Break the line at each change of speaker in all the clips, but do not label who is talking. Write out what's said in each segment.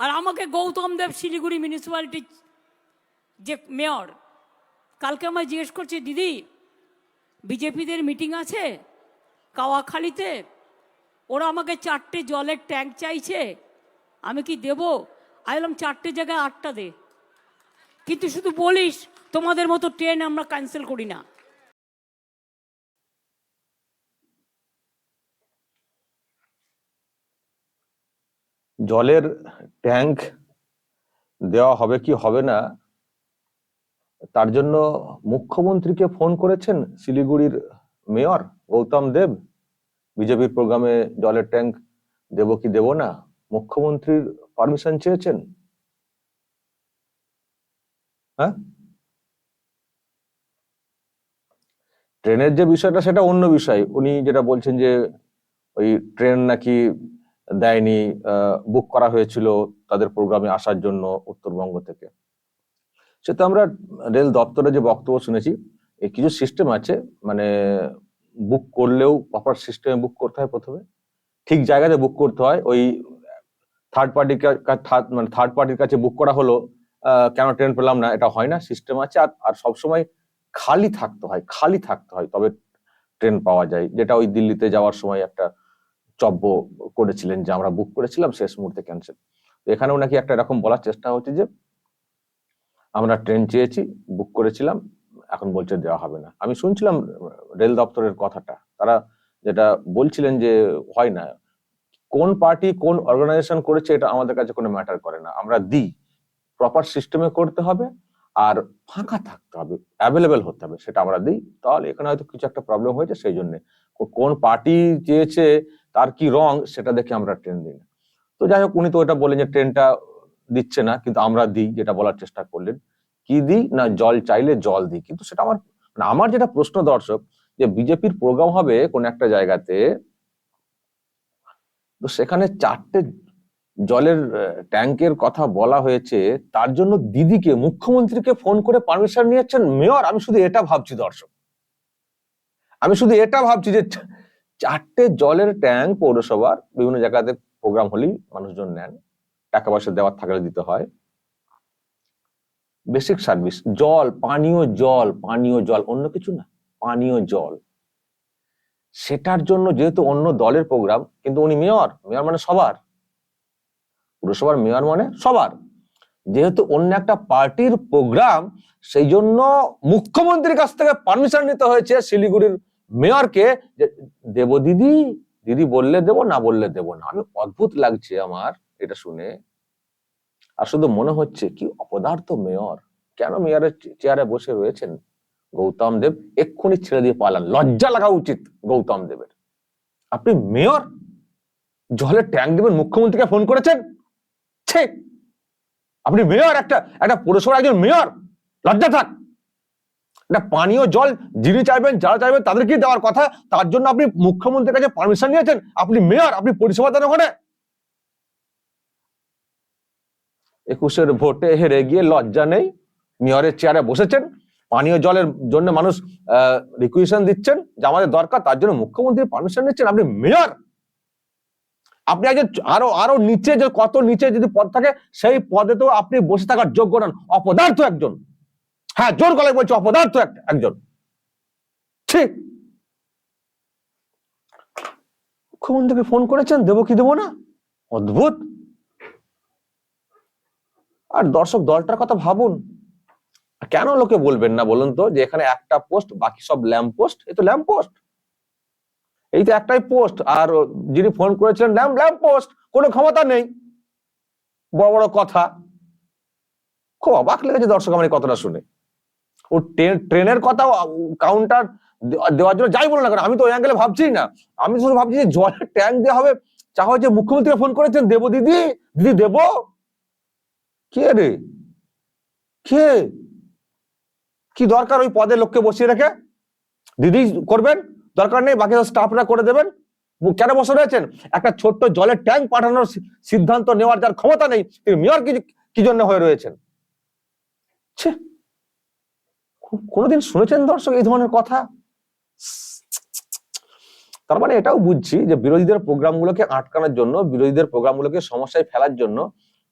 আর আমাকে গৌতম দেব শিলিগুড়ি মিউনিসিপ্যালিটি যে মেয়র কালকে আমায় জিজ্ঞেস করছে, দিদি, বিজেপিদের মিটিং আছে কাওয়াখালীতে? ওরা আমাকে চারটে জলের ট্যাঙ্ক চাইছে, আমি কি দেব? আমি বললাম, চারটে জায়গায় আটটা দে। কিন্তু শুধু বলিস, তোমাদের মতো ট্রেন আমরা ক্যান্সেল করি না।
জলের ট্যাঙ্ক দেওয়া হবে কি হবে না, তার জন্য মুখ্যমন্ত্রীকে ফোন করেছেন শিলিগুড়ির মেয়র গৌতম দেব। বিজেপির প্রোগ্রামে জলের ট্যাঙ্ক দেব কি দেব না, মুখ্যমন্ত্রীর পারমিশন চেয়েছেন? হ্যাঁ? ট্রেনের যে বিষয়টা, সেটা অন্য বিষয়। উনি যেটা বলছেন যে ওই ট্রেন নাকি দেয়নি বুক করা হয়েছিল তাদের প্রোগ্রামে আসার জন্য উত্তরবঙ্গ থেকে। সেটা আমরা রেল দপ্তরে যে বক্তব্য শুনেছি এই কিছু সিস্টেম আছে মানে বুক করলেও প্রপার সিস্টেমে বুক করতে হয় প্রথমে। ঠিক জায়গাতে বুক করতে হয়, ওই থার্ড পার্টির মানে থার্ড পার্টির কাছে বুক করা হলো কেন ট্রেন পেলাম না, এটা হয় না সিস্টেম আছে, আর আর সবসময় খালি থাকতে হয়, খালি থাকতে হয়, তবে ট্রেন পাওয়া যায়, যেটা ওই দিল্লিতে যাওয়ার সময় একটা চব্য করেছিলেন যে আমরা বুক করেছিলাম, শেষ মুহূর্তে ক্যান্সেল এখানেও নাকি একটা এরকম বলার চেষ্টা হচ্ছে যে, আমরা ট্রেন চেয়েছি বুক করেছিলাম, এখন বলছে দেওয়া হবে না। আমি শুনছিলাম রেল দপ্তরের কথাটা। তারা যেটা বলছিলেন যে, হয় না। কোন পার্টি কোন অর্গানাইজেশন করেছে এটা আমাদের কাছে কোনো ম্যাটার করে না। আমরা দিই। প্রপার সিস্টেমে করতে হবে আর ফাঁকা থাকতে হবে অ্যাভেলেবেল হতে হবে। সেটা আমরা দিই। তাহলে এখানে হয়তো কিছু একটা প্রবলেম হয়েছে সেই জন্য কোন পার্টি চেয়েছে তার কি রং সেটা দেখে আমরা ট্রেন দিই না। তো যাই হোক, উনি তো ওটা বলেন যে ট্রেনটা দিচ্ছে না, কিন্তু আমরা দিই, যেটা বলার চেষ্টা করলেন। কি দিই? না, জল চাইলে জল দিই। কিন্তু সেটা আমার মানে আমার যেটা প্রশ্ন দর্শক, যে বিজেপির প্রোগ্রাম হবে কোন একটা জায়গাতে, তো সেখানে চারটে জলের ট্যাঙ্কের কথা বলা হয়েছে, তার জন্য দিদিকে, মুখ্যমন্ত্রীকে ফোন করে পারমিশন নিয়েছেন মেয়র আমি শুধু এটা ভাবছি দর্শক। আমি শুধু এটা ভাবছি যে চারটে জলের ট্যাঙ্ক পৌরসভার বিভিন্ন জায়গাতে প্রোগ্রাম হলেই মানুষজন নেন। টাকা পয়সা দেওয়ার থাকলে দিতে হয়। বেসিক সার্ভিস জল, পানীয় জল পানীয় জল, অন্য কিছু না, পানীয় জল। সেটার জন্য যেহেতু অন্য দলের প্রোগ্রাম কিন্তু উনি মেয়র মেয়র মানে সবার। পুরসভার মেয়র মানে সবার। যেহেতু অন্য একটা পার্টির প্রোগ্রাম সেই জন্য মুখ্যমন্ত্রীর কাছ থেকে পারমিশন নিতে হয়েছে শিলিগুড়ির মেয়রকে দেব দিদি দিদি বললে দেব, না বললে দেব না। আমি অদ্ভুত লাগছে আমার এটা শুনে। আর শুধু মনে হচ্ছে, কি অপদার্থ মেয়র। কেন মেয়রের চেয়ারে বসে রয়েছেন গৌতম দেব? এক্ষুনি ছেড়ে দিয়ে পালান। লজ্জা লাগা উচিত গৌতম দেবের। আপনি মেয়র? জলে ট্যাঙ্ক দেবেন, মুখ্যমন্ত্রীকে ফোন করেছেন? আপনি মেয়র, একটা একটা পৌরসভার একজন মেয়র? লজ্জা থাক। একটা পানীয় জল, যিনি চাইবেন, যারা চাইবেন তাদেরকে দেওয়ার কথা। তার জন্য আপনি মুখ্যমন্ত্রীর কাছে পারমিশন নিয়েছেন। আপনি মেয়র আপনি পরিষেবা দেন ওখানে। একুশের ভোটে হেরে গিয়ে লজ্জা নেই। মেয়রের চেয়ারে বসেছেন। পানীয় জলের জন্য মানুষ রিকুয়েশন দিচ্ছেন। যে আমাদের দরকার, তার জন্য মুখ্যমন্ত্রী পারমিশন নিচ্ছেন। আপনি মেয়র আপনি একজন আরও আরও নিচে যে কত নিচে যদি পদ থাকে, সেই পদে তো আপনি বসে থাকার যোগ্য নন। অপদার্থ একজন। হ্যাঁ জোর গলায় বলছে, অপদার্থ এক- একজন। ঠিক। মুখ্যমন্ত্রীকে ফোন করেছেন? দেবো কি দেবো না? অদ্ভুত। আর দর্শক, দলটার কথা ভাবুন। কেন লোকে বলবেন না বলুন তো, যে এখানে একটা পোস্ট, বাকি সব ল্যাম্প পোস্ট? এই তো ল্যাম্প পোস্ট। এই তো একটাই পোস্ট, আর যিনি ফোন করেছিলেন, ল্যাম্প ল্যাম্প পোস্ট, কোনো ক্ষমতা নেই। বড় বড় কথা। খুব অবাক লেগেছে দর্শক আমার কথাটা শুনে। ও ট্রেন- ট্রেনের কথা কাউন্টার দেওয়ার জন্য যাই বলো না কেন, আমি তো ওই অ্যাঙ্গেলে ভাবছি না। আমি শুধু ভাবছি যে জলের ট্যাঙ্ক দেওয়া হবে চাওয়া হচ্ছে মুখ্যমন্ত্রী ফোন করেছেন, দেবো দিদি দিদি দেবো? কে রে? কে? কি দরকার ওই পদে লোককে বসিয়ে রেখে? দিদি করবেন, দরকার নেই, বাকি স্টাফরা করে দেবেন। কেন বসে রয়েছেন? একটা ছোট্ট জলের ট্যাঙ্ক পাঠানোর সিদ্ধান্ত নেওয়ার যার ক্ষমতা নেই, তিনি মেয়র কি জন্য হয়ে রয়েছেন? ছে! কোনোদিন শুনেছেন দর্শক এই ধরনের কথা? তার মানে এটাও বুঝছি যে বিরোধীদের প্রোগ্রামগুলোকে আটকানোর জন্য, বিরোধীদের প্রোগ্রামগুলোকে সমস্যায় ফেলার জন্য,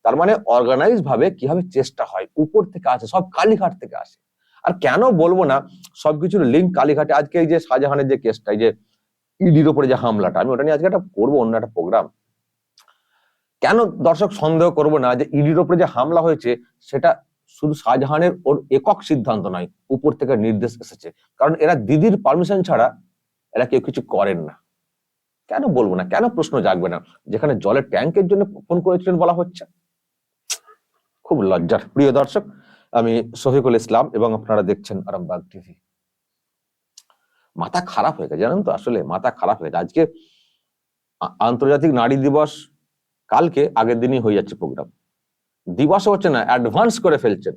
তার মানে অর্গানাইজ ভাবে কীভাবে চেষ্টা হয়, উপর থেকে আসে, সব কালীঘাট থেকে আসে। আর কেন বলব না, সবকিছুর লিঙ্ক কালীঘাটে, আজকে এই যে শাহজাহানের যে কেসটা এই যে ইডির ওপরে যে হামলাটা, আমি ওটা নিয়ে আজকে একটা করব অন্য একটা প্রোগ্রাম কেন দর্শক সন্দেহ করব না যে ইডির ওপরে যে হামলা হয়েছে, সেটা শুধু শাহজাহানের ওর একক সিদ্ধান্ত নয়, উপর থেকে নির্দেশ এসেছে। কারণ এরা দিদির পারমিশন ছাড়া এরা কেউ কিছু করেন না। কেন বলব না? কেন প্রশ্ন জাগবে না? যেখানে জলের ট্যাঙ্কের জন্য ফোন করেছিলেন বলা হচ্ছে। খুব লজ্জার। প্রিয় দর্শক, আমি শফিকুল ইসলাম এবং আপনারা দেখছেন আরামবাগ টিভি। মাথা খারাপ হয়ে গেছে, জানেন তো? আসলে মাথা খারাপ হয়ে গেছে। আজকে আন্তর্জাতিক নারী দিবস, কালকে আগের দিনই হয়ে যাচ্ছে প্রোগ্রাম। দিবসও হচ্ছে না অ্যাডভান্স করে ফেলছেন।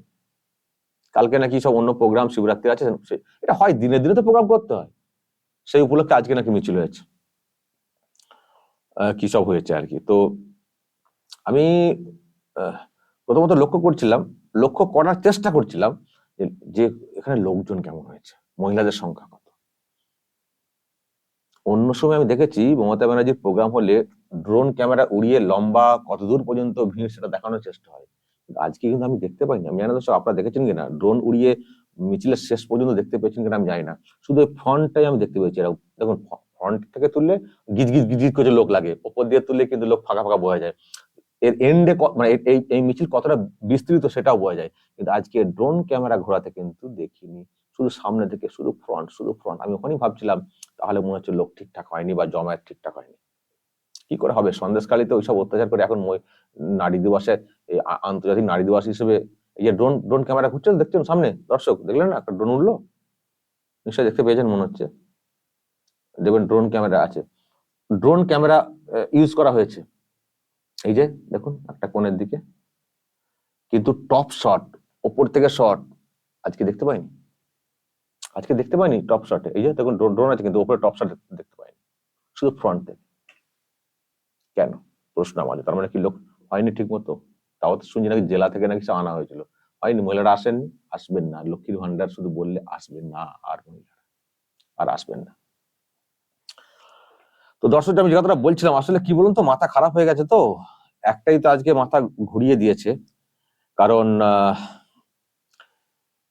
কালকে নাকি সব অন্য প্রোগ্রাম শিবরাত্রি আছে এটা হয়, দিনে দিনে তো প্রোগ্রাম করতে হয়। সেই উপলক্ষে আজকে নাকি মিছিল হয়েছে। কি সব হয়েছে আর কি? তো আমি প্রথমত লক্ষ্য করছিলাম, লক্ষ্য করার চেষ্টা করছিলাম যে এখানে লোকজন কেমন হয়েছে, মহিলাদের সংখ্যা কত। অন্য সময় আমি দেখেছি মমতা ব্যানার্জির প্রোগ্রাম হলে ড্রোন ক্যামেরা উড়িয়ে লম্বা কতদূর পর্যন্ত ভিড় সেটা দেখানোর চেষ্টা হয়। আজকে কিন্তু আমি দেখতে পাইনি। আমি জানি দর্শক আপনারা দেখেছেন কিনা? ড্রোন উড়িয়ে মিছিলের শেষ পর্যন্ত দেখতে পেয়েছেন কিনা আমি জানি না। শুধু ওই ফ্রন্টটাই আমি দেখতে পেয়েছি। এরা দেখুন ফ্রন্ট থেকে তুললে গিজ গিজ গিজ করে লোক লাগে। ওপর দিয়ে তুললে কিন্তু লোক ফাঁকা ফাঁকা বোঝা যায়। এর এন্ডে মানে এই এই মিছিল কতটা বিস্তৃত সেটাও বোঝা যায়। কিন্তু আজকে ড্রোন ক্যামেরা ঘোরাতে কিন্তু দেখিনি। শুধু সামনে থেকে শুধু ফ্রন্ট শুধু ফ্রন্ট আমি ওখানেই ভাবছিলাম, তাহলে মনে হচ্ছে লোক ঠিকঠাক হয়নি বা জমায়েত ঠিকঠাক হয়নি। কি করে হবে? সন্দেশকালীতে ওইসব অত্যাচার করে এখন নারী দিবসে আন্তর্জাতিক নারী দিবস হিসেবে এই যে ড্রোন ড্রোন ক্যামেরা ঘুরছে দেখছেন সামনে? দর্শক, দেখলেন না? একটা ড্রোন উঠল। নিশ্চয়ই দেখতে পেয়েছেন, মনে হচ্ছে। দেখবেন ড্রোন ক্যামেরা আছে। ড্রোন ক্যামেরা ইউজ করা হয়েছে। এই যে, দেখুন, একটা কোণের দিকে। কিন্তু টপ শট ওপর থেকে শট আজকে দেখতে পাইনি। আজকে দেখতে পাইনি টপ শটে এই যে, দেখুন ড্রোন আছে, কিন্তু ওপরে টপ শট দেখতে পাইনি। শুধু ফ্রন্ট থেকে। কেন? প্রশ্ন আমাদের। তার মানে কি লোক হয়নি ঠিক মতো তাও তো শুনছি নাকি জেলা থেকে নাকি আনা হয়েছিল। হয়নি, মহিলারা আসেননি? আসবেন না। লক্ষ্মীর ভান্ডার শুধু বললে আসবেন না আর মহিলারা। আর আসবেন না। তো দর্শক, আমি যে কথাটা বলছিলাম, আসলে কি বলুন তো, মাথা খারাপ হয়ে গেছে তো? একটাই তো আজকে মাথা ঘুরিয়ে দিয়েছে। কারণ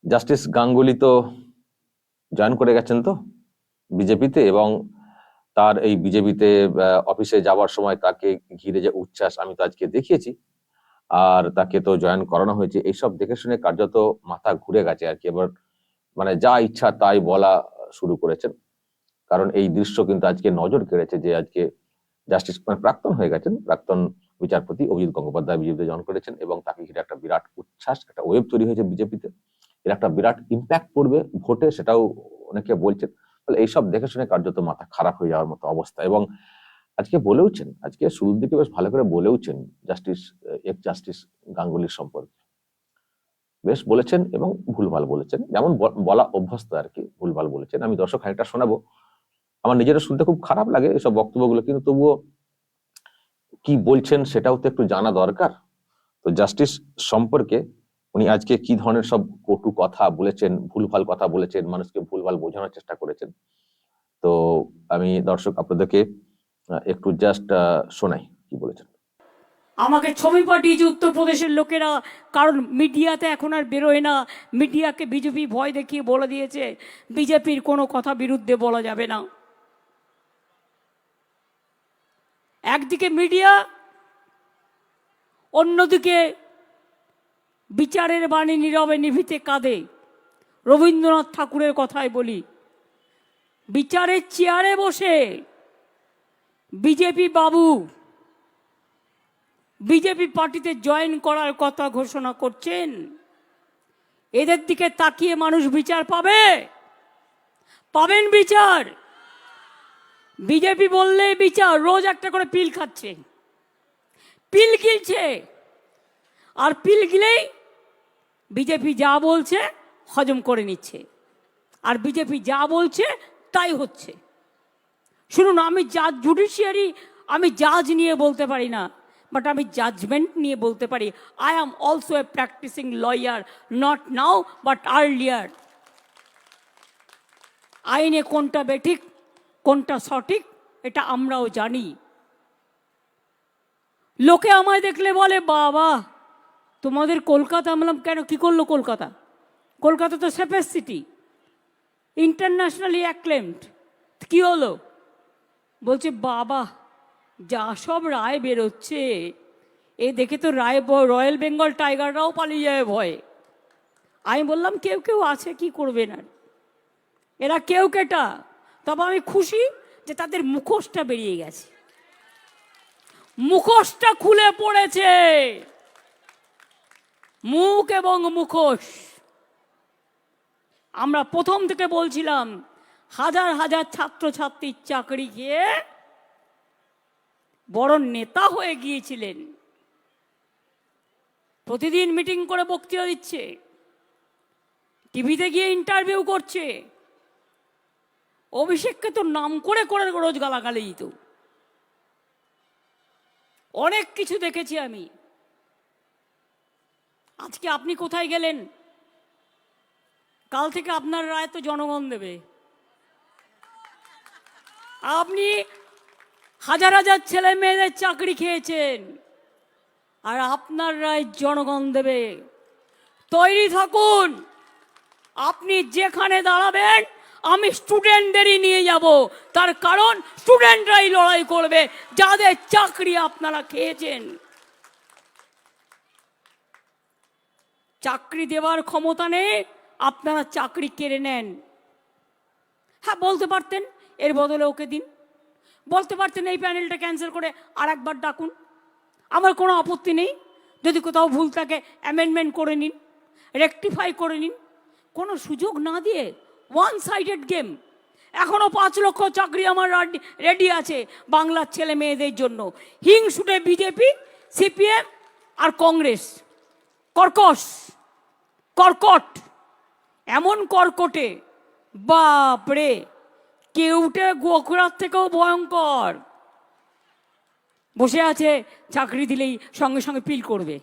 জাস্টিস গাঙ্গুলি তো জয়েন করে গেছেন তো বিজেপিতে এবং তার এই বিজেপিতে অফিসে যাওয়ার সময় তাকে ঘিরে যে উচ্ছ্বাস আমি তো আজকে দেখিয়েছি। আর তাকে তো জয়েন করানো হয়েছে। এইসব দেখে শুনে কার্যত মাথা ঘুরে গেছে আর কি। এবার মানে যা ইচ্ছা তাই বলা শুরু করেছেন। কারণ এই দৃশ্য কিন্তু আজকে নজর কেড়েছে যে আজকে জাস্টিস মানে প্রাক্তন হয়ে গেছেন। প্রাক্তন বিচারপতি অভিজিৎ গঙ্গোপাধ্যায় বিজেপিতে জয়েন করেছেন এবং তাকে ঘিরে একটা বিরাট উচ্ছ্বাস, একটা ওয়েব তৈরি হয়েছে বিজেপিতে। এর একটা বিরাট ইম্প্যাক্ট পড়বে ভোটে সেটাও অনেকে বলছেন। ফলে এইসব দেখে শুনে কার্যত মাথা খারাপ হয়ে যাওয়ার মতো অবস্থা। এবং আজকে বলেওছেন, আজকে শুরুর দিকে বেশ ভালো করে বলেওছেন জাস্টিস এক জাস্টিস গাঙ্গুলির সম্পর্কে। বেশ বলেছেন এবং ভুলভাল বলেছেন। যেমন বলা অভ্যস্ত আর কি ভুলভাল বলেছেন। আমি দর্শক খানিকটা শোনাবো। আমার নিজেরও শুনতে খুব খারাপ লাগে এসব বক্তব্যগুলো, কিন্তু তবুও কি বলছেন সেটাও তো একটু জানা দরকার। তো জাস্টিস সম্পর্কে উনি আজকে কি ধরনের সব কটু কথা বলেছেন, ভুলভাল কথা বলেছেন, মানুষকে ভুলভাল বোঝানোর চেষ্টা করেছেন। তো আমি দর্শক আপনাদেরকে একটু জাস্ট শোনাই কি বলেছেন।
আমাকে ছবি পাঠিয়েছে উত্তরপ্রদেশের লোকেরা, কারণ মিডিয়াতে এখন আর বেরোয় না। মিডিয়াকে বিজেপি ভয় দেখিয়ে বলে দিয়েছে, বিজেপির কোনো কথা বিরুদ্ধে বলা যাবে না। একদিকে মিডিয়া, অন্যদিকে বিচারের বাণী নীরবে নিভিতে কাঁদে। রবীন্দ্রনাথ ঠাকুরের কথাই বলি, বিচারের চেয়ারে বসে বিজেপি বাবু, বিজেপি পার্টিতে জয়েন করার কথা ঘোষণা করছেন। এদের দিকে তাকিয়ে মানুষ বিচার পাবে? পাবেন বিচার? বিজেপি বললেই বিচার, রোজ একটা করে পিল খাচ্ছে। পিল গিলছে। আর পিল গিলেই বিজেপি যা বলছে হজম করে নিচ্ছে। আর বিজেপি যা বলছে তাই হচ্ছে। শুনুন, আমি জাজ জুডিশিয়ারি আমি জাজ নিয়ে বলতে পারি না বাট আমি জাজমেন্ট নিয়ে বলতে পারি। I am also a practising lawyer not now but earlier আইনে কোনটা বেঠিক, কোনটা সঠিক, এটা আমরাও জানি। লোকে আমায় দেখলে বলে, বাবা তোমাদের কলকাতা আমি বললাম কেন? কি করল কলকাতা? কলকাতা তো সেফেস্ট সিটি। Internationally acclaimed. কি হলো? বলছে, বাবা, যা সব রায় বেরোচ্ছে, এ দেখে তো রায় রয়্যাল বেঙ্গল টাইগাররাও পালিয়ে যাবে ভয়ে। আমি বললাম, কেউ কেউ আছে, কি করবে না এরা কেউ কেটা? তবে আমি খুশি যে তাদের মুখোশটা বেরিয়ে গেছে। মুখোশটা খুলে পড়েছে। মুখ এবং মুখোশ। আমরা প্রথম থেকে বলছিলাম, হাজার হাজার ছাত্রছাত্রীর চাকরি খেয়ে বড় নেতা হয়ে গিয়েছিলেন। প্রতিদিন মিটিং করে বক্তৃতা দিচ্ছে, টিভিতে গিয়ে ইন্টারভিউ করছে। অভিষেককে তো নাম করে করে রোজ গালাগালি দিত। অনেক কিছু দেখেছি আমি। আজকে আপনি কোথায় গেলেন? কাল থেকে আপনার রায় তো জনগণ দেবে। আপনি হাজার হাজার ছেলে মেয়েদের চাকরি খেয়েছেন, আর আপনার রায় জনগণ দেবে। তৈরি থাকুন, আপনি যেখানে দাঁড়াবেন, আমি স্টুডেন্টদেরই নিয়ে যাব। তার কারণ স্টুডেন্টরাই লড়াই করবে, যাদের চাকরি আপনারা খেয়েছেন। চাকরি দেওয়ার ক্ষমতা নেই, আপনারা চাকরি কেড়ে নেন। হ্যাঁ বলতে পারতেন, এর বদলে ওকে দিন। বলতে পারতেন, এই প্যানেলটা ক্যান্সেল করে আর একবার ডাকুন। আমার কোনো আপত্তি নেই, যদি কোথাও ভুল থাকে অ্যামেন্ডমেন্ট করে নিন রেকটিফাই করে নিন। কোনো সুযোগ না দিয়ে ওয়ান সাইডেড গেম এখনও পাঁচ লক্ষ চাকরি আমার রেডি আছে বাংলার ছেলে মেয়েদের জন্য। হিংসুটে বিজেপি, সিপিএম আর কংগ্রেস। কর্কশ। কর্কট। এমন কর্কটে, বাপরে, কেউটে গোখরার থেকেও ভয়ঙ্কর। বসে আছে, চাকরি দিলেই সঙ্গে সঙ্গে পিল করবে।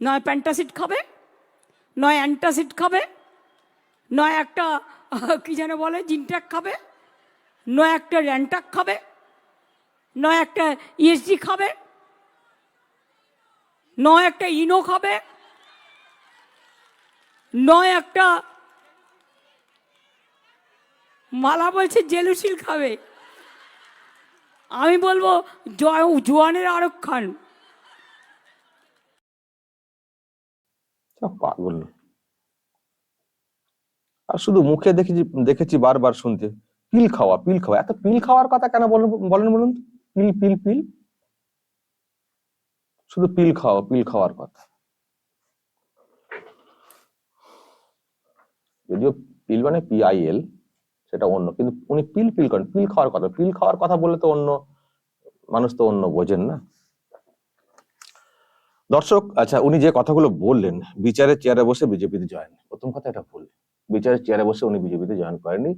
নয় প্যান্টাসিড খাবে, নয় অ্যান্টাসিড খাবে, নয় একটা, কি যেন বলে, জিনট্যাক খাবে, নয় একটা র্যান্টাক খাবে, নয় একটা ইএসজি খাবে, নয় একটা ইনো খাবে নয় একটা মালা বলছে, জেলুসিল খাবে। আমি বলব, জয়, জোয়ানের আরব খান।
পাগল। আর শুধু মুখে দেখেছি দেখেছি বারবার শুনতে, পিল খাওয়া পিল খাওয়া। এত পিল খাওয়ার কথা কেন বলেন বলেন? পিল পিল পিল? শুধু পিল খাওয়া, পিল খাওয়ার কথা। যদিও পিল মানে পিআইএল সেটা অন্য, কিন্তু উনি পিল পিল করেন, পিল খাওয়ার কথা, পিল খাওয়ার কথা বলে তো অন্য, মানুষ তো অন্য বোঝেন না। দর্শক আচ্ছা উনি যে কথাগুলো বললেন, বিচারের চেয়ারে বসে বিজেপিতে জয়েন, প্রথম কথা এটা ভুল। বিচারের চেয়ারে বসে উনি বিজেপিতে জয়েন করেননি,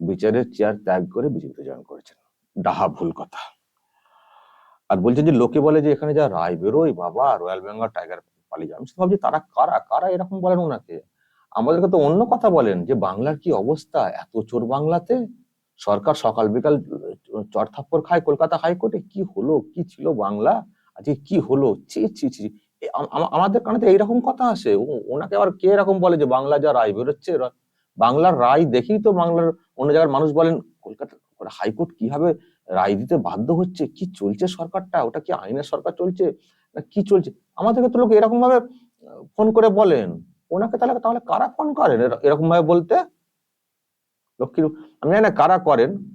বিচারের চেয়ার ত্যাগ করে বিজেপিতে জয়েন করেছেন। ডাহা ভুল কথা। আর বলছেন যে, লোকে বলে যে, এখানে যা রায় বেরোয়, বাবা, রয়্যাল বেঙ্গল টাইগার পালিয়ে যায় আমি ভাবছি তারা কারা কারা এরকম বলেন ওনাকে আমাদেরকে তো অন্য কথা বলেন যে বাংলার কি অবস্থা? এত চোর বাংলাতে? সরকার সকাল বিকাল চর থাপ্পড় খায়, কলকাতা হাইকোর্টে? কি হলো? কি ছিল বাংলা? আজকে কি হলো? ছি ছি ছি আমাদের কানেতে এইরকম কথা আসে। ওনাকে আবার কে এরকম বলে যে বাংলা যা রায় বেরোচ্ছে? বাংলার রায় দেখেই তো বাংলার অন্য জায়গার মানুষ বলেন, কলকাতা, হাইকোর্ট কীভাবে রায় দিতে বাধ্য হচ্ছে? কি চলছে সরকারটা? ওটা কি আইনের সরকার চলছে? না কি চলছে? আমাদেরকে তো লোক এরকম ভাবে ফোন করে বলেন। ওনাকে তাহলে তাহলে কারা ফোন করেন? এরকম ভাবে বলতে? লক্ষ্মীর আমি জানি না কারা করেন।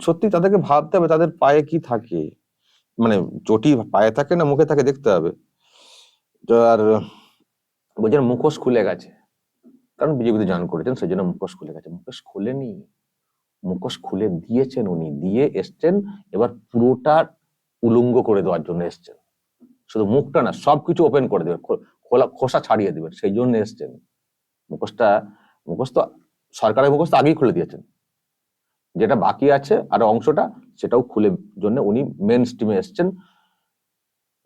সত্যি তাদেরকে ভাবতে হবে তাদের পায়ে কি থাকে। মানে চটি পায়ে থাকে না মুখে থাকে দেখতে হবে। আর বলছেন মুখোশ খুলে গেছে। কারণ বিজেপিতে জয়েন করেছেন, সেই জন্য মুখোশ খুলে গেছে। মুখোশ খুলেনি। মুখোশ খুলে দিয়েছেন উনি। দিয়ে এসছেন, এবার পুরোটা উলঙ্গ করে দেওয়ার জন্য এসছেন। শুধু মুখটা না, সবকিছু ওপেন করে দেবেন খো- খোলা, খোসা ছাড়িয়ে দেবেন, সেই জন্য এসছেন। মুখোশটা, মুখোশ তো সরকারের মুখোশ তো আগেই খুলে দিয়েছেন। যেটা বাকি আছে আর অংশটা, সেটাও খুলে জন্য উনি মেন স্ট্রিমে এসছেন।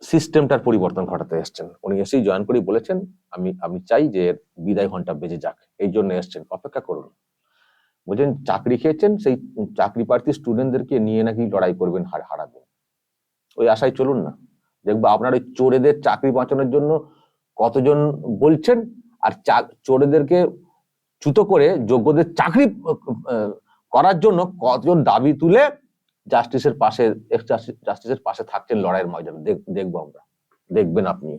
সিস্টেমটার পরিবর্তন ঘটাতে এসছেন। উনি এসেই জয়েন করেই বলেছেন, আমি আমি চাই যে বিদায় ঘণ্টা বেজে যাক। এই জন্য এসছেন। অপেক্ষা করুন। বলছেন, চাকরি খেয়েছেন? সেই চাকরি প্রার্থী স্টুডেন্টদেরকে নিয়ে নাকি লড়াই করবেন হার, হারাবেন। ওই আশায় চলুন না। দেখব আপনার ওই চোরেদের চাকরি বাঁচানোর জন্য কতজন বলছেন আর চোরেদেরকে চ্যুত করে যোগ্যদের চাকরি করার জন্য কতজন দাবি তুলে জাস্টিসের পাশে জাস্টিসের পাশে থাকছেন লড়াইয়ের ময়দানে? দেখ- দেখব আমরা। দেখবেন আপনি।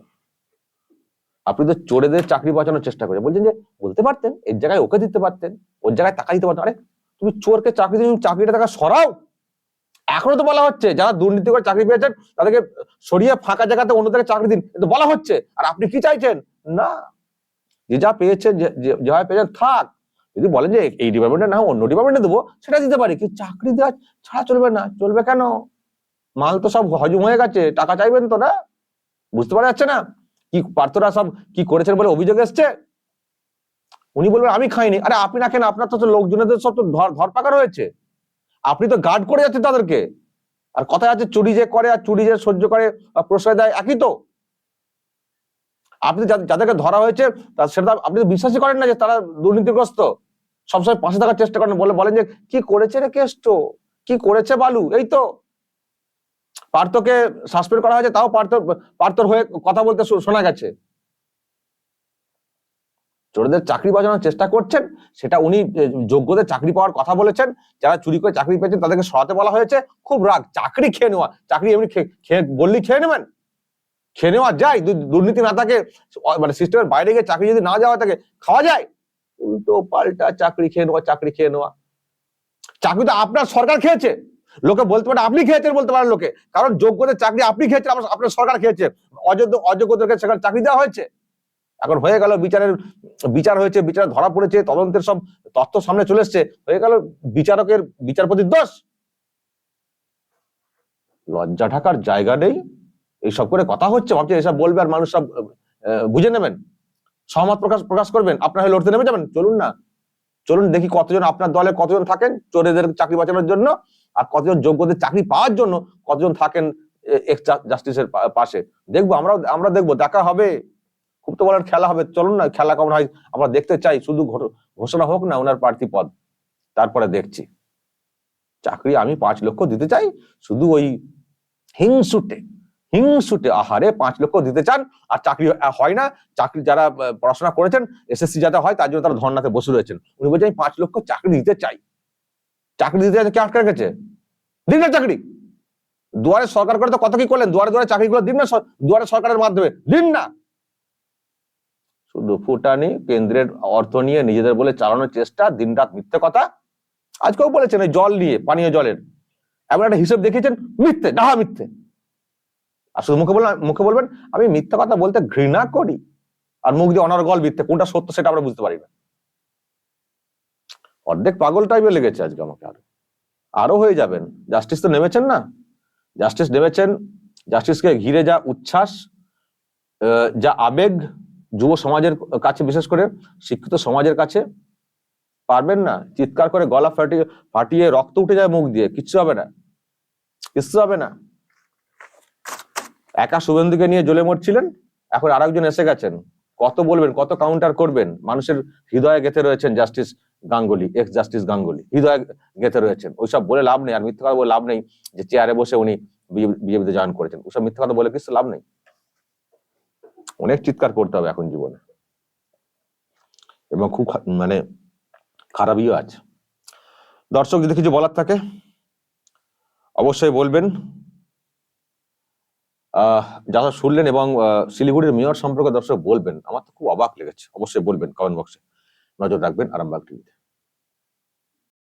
আপনি তো চোরেদের চাকরি বাঁচানোর চেষ্টা করে বলছেন যে, বলতে পারতেন, এর জায়গায় ওকে দিতে পারতেন, ওর জায়গায় টাকা দিতে পারতেন। আরে, তুমি চোরকে চাকরি দিয়ে চাকরিটা টাকা সরাও। এখনও তো বলা হচ্ছে, যারা দুর্নীতি করে চাকরি পেয়েছেন, তাদেরকে সরিয়ে ফাঁকা জায়গাতে অন্য জায়গায় চাকরি দিন। এটা বলা হচ্ছে, আর আপনি কি চাইছেন? না। যে যা পেয়েছেন যেভাবে পেয়েছেন, থাক। যদি বলেন যে এই ডিপার্টমেন্টে না অন্য ডিপার্টমেন্টে দেবো, সেটা দিতে পারি কি চাকরি দেওয়া ছাড়া চলবে না। চলবে কেন? মাল তো সব হজম হয়ে গেছে, টাকা চাইবেন তো না? বুঝতে পারা যাচ্ছে না? কি পার্থরা সব কি করেছেন বলে অভিযোগ এসছে? উনি বলবেন, আমি খাইনি। আরে আপনি না কেন আপনার তো লোকজনেদের সব তো ধর, ধরপাকড় হয়েছে। আপনি তো গার্ড করে যাচ্ছেন তাদেরকে। আর কথা আছে, চুরি যে করে আর চুরি যে সহ্য করে প্রশ্রয় দেয়, একই তো। আপনি যাদেরকে ধরা হয়েছে সেটা আপনি তো বিশ্বাসই করেন না যে তারা দুর্নীতিগ্রস্ত। সবসময় পাশে থাকার চেষ্টা করেন, বলে বলেন যে, কি করেছে রে কেষ্ট? কি করেছে বালু? এই তো। পার্থকে সাসপেন্ড করা হয়েছে, তাও পার্থ পার্থর হয়ে কথা বলতে শোনা গেছে। চোরদের চাকরি বাজানোর চেষ্টা করছেন, সেটা উনি যোগ্যদের চাকরি পাওয়ার কথা বলেছেন, যারা চুরি করে চাকরি পেয়েছেন তাদেরকে সরাতে বলা হয়েছে, খুব রাগ, চাকরি খেয়ে নেওয়া, চাকরি এমনি খেয়ে বললি খেয়ে নেবেন? খেয়ে নেওয়া যায় দুর্নীতি না থাকে মানে সিস্টেমের বাইরে গিয়ে চাকরি যদি না যাওয়া থাকে খাওয়া যায়? উল্টো পাল্টা চাকরি খেয়ে নেওয়া, চাকরি খেয়ে নেওয়া। চাকরি তো আপনার সরকার খেয়েছে। লোকে বলতে পারে আপনি খেয়েছেন বলতে পারেন লোকে। কারণ যোগ্যদের চাকরি আপনি খেয়েছেন আপনার সরকার খেয়েছে। অযোগ্য, অযোগ্যদেরকে সেখানে চাকরি দেওয়া হয়েছে। এখন হয়ে গেল বিচারের, বিচার হয়েছে, বিচার ধরা পড়েছে, তদন্তের সব তথ্য সামনে চলে এসছে, হয়ে গেল বিচারকের বিচারপতির দোষ। লজ্জা ঢাকার জায়গা নেই, এইসব করে কথা হচ্ছে, ভাবছে এসব বলবে আর মানুষ সব বুঝে নেবেন। সহমত প্রকাশ প্রকাশ করবেন, আপনার হয়ে লড়তে নেমে যাবেন, চলুন না। চলুন দেখি কতজন আপনার দলে কতজন থাকেন চোরেদের চাকরি বাঁচানোর জন্য আর কতজন যোগ্যদের চাকরি পাওয়ার জন্য কতজন থাকেন এক্স জাস্টিসের পাশে। দেখব আমরা আমরা দেখব, দেখা হবে। খুব তো বলার খেলা হবে, চলুন না, খেলা কেমন হয়, আমরা দেখতে চাই, শুধু ঘোষণা হোক না, ওনার প্রার্থী পদ। তারপরে দেখছি। চাকরি আমি পাঁচ লক্ষ দিতে চাই, শুধু ওই হিংসুটে হিংসুটে, আহারে, পাঁচ লক্ষ দিতে চান, আর চাকরি হয় না, চাকরি যারা পড়াশোনা করেছেন, এসএসসি যাতে হয়, তার জন্য তারা ধর্নাতে বসে রয়েছেন। উনি বলছেন, আমি পাঁচ লক্ষ চাকরি দিতে চাই। চাকরি দিতে কে আটকে রেখেছে দিন না চাকরি! দুয়ারে সরকার করে তো কত কি করলেন? দুয়ারে দুয়ারে চাকরি চাকরিগুলো দিন না দুয়ারে সরকারের মাধ্যমে, দিন না! শুধু ফুটানি, কেন্দ্রের অর্থ নিয়ে নিজেদের বলে চালানোর চেষ্টা, দিনরাত মিথ্যে কথা। আজকেও বলেছেন জল নিয়ে, পানীয় জলের। এমন একটা হিসেব দেখিয়েছেন, মিথ্যে ডাহা মিথ্যে। আর শুধু মুখে বলবেন মুখে বলবেন, আমি মিথ্যা কথা বলতে ঘৃণা করি। আর মুখ দিয়ে অনর্গল মিথ্যে, কোনটা সত্য সেটা আমরা বুঝতে পারি না। অর্ধেক পাগল টাইপের লেগেছে আজকে আমাকে আরও। আরও হয়ে যাবেন। জাস্টিস তো নেমেছেন না। জাস্টিস নেমেছেন, জাস্টিসকে ঘিরে যা উচ্ছ্বাস যা আবেগ যুব সমাজের কাছে, বিশেষ করে শিক্ষিত সমাজের কাছে, পারবেন না চিৎকার করে গলা ফাটিয়ে ফাটিয়ে রক্ত উঠে যায় মুখ দিয়ে, কিচ্ছু হবে না। কিচ্ছু হবে না। একা শুভেন্দুকে নিয়ে জ্বলে মরছিলেন, এখন আরেকজন এসে গেছেন। কত বলবেন, কত কাউন্টার করবেন? মানুষের হৃদয়ে গেঁথে রয়েছেন justice Ganguly ex justice Ganguly, হৃদয়ে গেঁথে রয়েছেন। ওইসব বলে লাভ নেই, আর মিথ্যা কথা বলে লাভ নেই যে চেয়ারে বসে উনি বিজেপিতে জয়েন করেছেন। ওসব মিথ্যা কথা বলে কিছু লাভ নেই। অনেক চিৎকার করতে হবে এখন জীবনে। এবং খুব মানে খারাপইও আছে দর্শক, যদি কিছু বলার থাকে, অবশ্যই বলবেন। যারা শুনলেন এবং শিলিগুড়ির মেয়র সম্পর্কে দর্শক বলবেন, আমার তো খুব অবাক লেগেছে। অবশ্যই বলবেন কমেন্ট বক্সে নজর রাখবেন আরামবাগ টিভিতে